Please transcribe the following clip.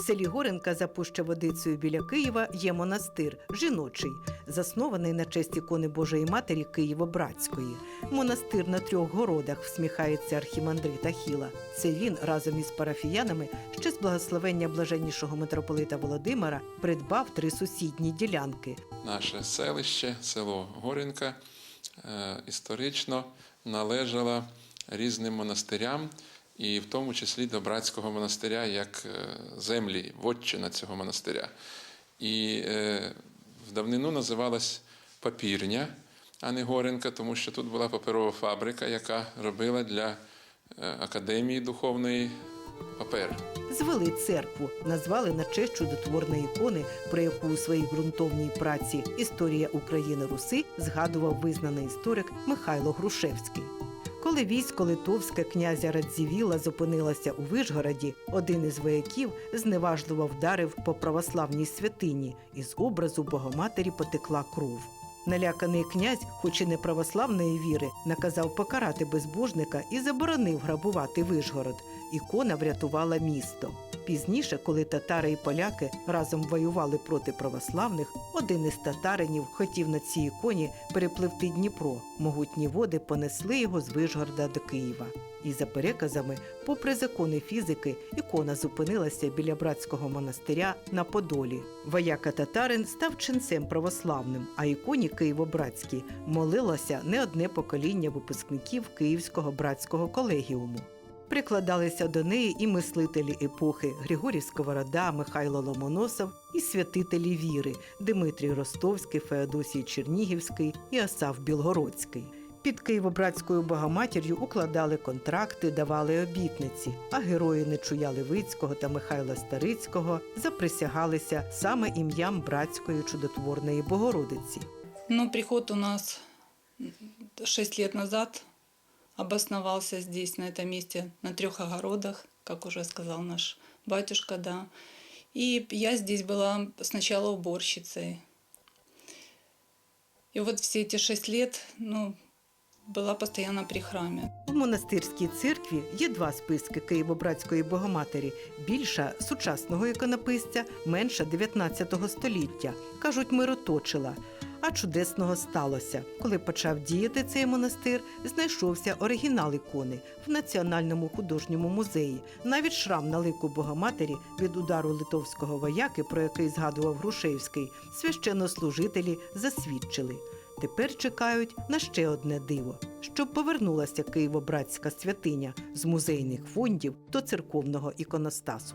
В селі Горенка за Пущеводицею біля Києва є монастир жіночий, заснований на честь ікони Божої Матері Києво-Братської. Монастир на трьох городах всміхається архімандрит Ахіла. Це він разом із парафіянами ще з благословення блаженнішого митрополита Володимира придбав три сусідні ділянки. Наше селище, село Горінка, е, історично належало різним монастирям, і в тому числі до братського монастиря як е, землі, вотчина цього монастиря. І е, в давнину називалась папірня, а не Горенка, тому що тут була паперова фабрика, яка робила для е, академії духовної папер. Звели церкву, назвали на честь чудотворної ікони, про яку у своїй ґрунтовній праці Історія України Руси згадував визнаний історик Михайло Грушевський. Коли військо литовське князя Радзівіла зупинилося у Вишгороді, один із вояків зневажливо вдарив по православній святині, і з образу Богоматері потекла кров. Наляканий князь, хоч і не православної віри, наказав покарати безбожника і заборонив грабувати Вишгород. Ікона врятувала місто. Пізніше, коли татари і поляки разом воювали проти православних, один із татаринів хотів на цій іконі перепливти Дніпро. Могутні води понесли його з Вишгорода до Києва. І за переказами, попри закони фізики, ікона зупинилася біля братського монастиря на Подолі. Вояка татарин став ченцем православним, а іконі Києво-Братській молилося не одне покоління випускників Київського братського колегіуму. Прикладалися до неї і мислителі епохи Григорій Сковорода, Михайло Ломоносов і святителі віри Дмитрій Ростовський, Феодосій Чернігівський і Асав Білгородський. Під Києво-Братською Богоматір'ю укладали контракти, давали обітниці, а герої Нечуя Левицького та Михайла Старицького заприсягалися саме ім'ям братської чудотворної Богородиці. Ну, приход у нас 6 лет назад обосновался здесь, на этом месте, на трех огородах, как уже сказал наш батюшка, да. И я здесь была сначала уборщицей. И вот все эти шесть лет, ну, была постоянно при храме. У монастирській церкві є два списки Києво-Братської Богоматері: більша сучасного іконописця, менша 19 століття. Кажуть, мироточила. А чудесного сталося. Коли почав діяти цей монастир, знайшовся оригінал ікони в Національному художньому музеї. Навіть шрам на лику Богоматері від удару литовського вояки, про який згадував Грушевський, священнослужителі засвідчили. Тепер чекають на ще одне диво, щоб повернулася Києво-Братська святиня з музейних фондів до церковного іконостасу.